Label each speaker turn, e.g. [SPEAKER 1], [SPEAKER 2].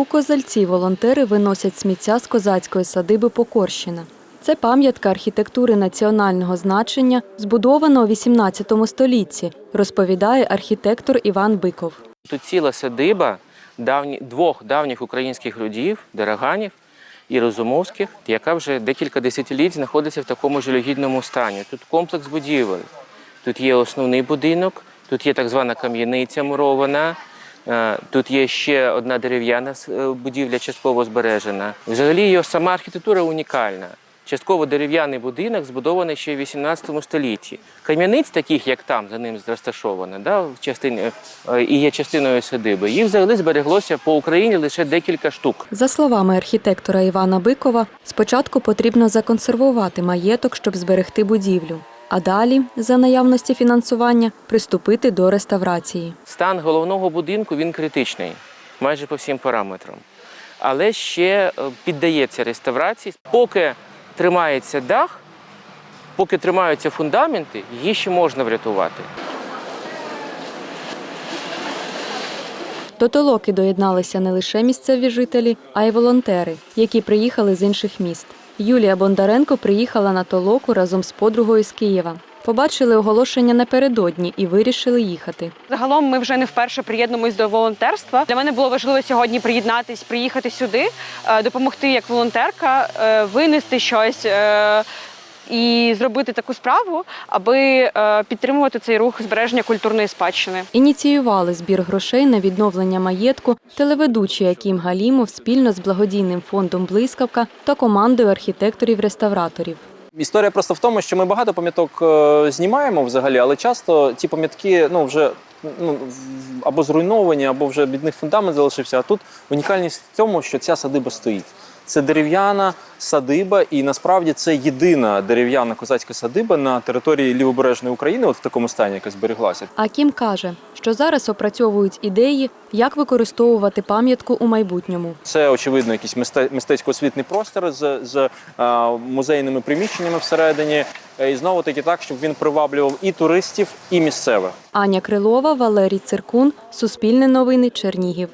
[SPEAKER 1] У Козальці волонтери виносять сміття з козацької садиби Покорщина. Це пам'ятка архітектури національного значення, збудована у XVIII столітті, розповідає архітектор Іван Биков.
[SPEAKER 2] Тут ціла садиба давні, двох давніх українських родів, Дераганів і Розумовських, яка вже декілька десятиліть знаходиться в такому жалюгідному стані. Тут комплекс будівель. Тут є основний будинок, тут є так звана кам'яниця мурована. Е, Тут є ще одна дерев'яна е, будівля, частково збережена. Взагалі його сама архітектура унікальна. Частково дерев'яний будинок збудований ще в 18 столітті. Кам'яниць, таких як там, за ним розташовано, да, в частині, е, і є частиною садиби. Їх взагалі збереглося по Україні лише декілька штук.
[SPEAKER 1] За словами архітектора Івана Бикова, спочатку потрібно законсервувати маєток, щоб зберегти будівлю. А далі, за наявності фінансування, приступити до реставрації.
[SPEAKER 2] Стан головного будинку він критичний, майже по всім параметрам. Але ще е, піддається реставрації. Поки тримається дах, поки тримаються фундаменти, її ще можна врятувати.
[SPEAKER 1] До толоки доєдналися не лише місцеві жителі, а й волонтери, які приїхали з інших міст. Юлія Бондаренко приїхала на толоку разом з подругою з Києва. Побачили оголошення напередодні і вирішили їхати.
[SPEAKER 3] Загалом ми вже не вперше приєднуємось до волонтерства. Для мене було важливо сьогодні приєднатись, приїхати сюди, е, допомогти як волонтерка, е, винести щось. І зробити таку справу, аби е, підтримувати цей рух збереження культурної спадщини.
[SPEAKER 1] Ініціювали збір грошей на відновлення маєтку телеведучий Акім Галімов спільно з благодійним фондом Блискавка та командою архітекторів-реставраторів.
[SPEAKER 4] Історія просто в тому, що ми багато пам'яток е, знімаємо взагалі, але часто ті пам'ятки ну, вже ну, або зруйновані, або вже від них фундамент залишився. А тут унікальність в цьому, що ця садиба стоїть. Це дерев'яна садиба, і насправді це єдина дерев'яна козацька садиба на території лівобережної України, от в такому стані, яка збереглася.
[SPEAKER 1] Акім каже, що зараз опрацьовують ідеї, як використовувати пам'ятку у майбутньому.
[SPEAKER 4] Це очевидно якийсь мисте- мистецько-освітний простір з, з е, музейними приміщеннями всередині. Е, І знову таки так, щоб він приваблював і туристів, і місцевих.
[SPEAKER 1] Аня Крилова, Валерій Циркун, Суспільне новини, Чернігів.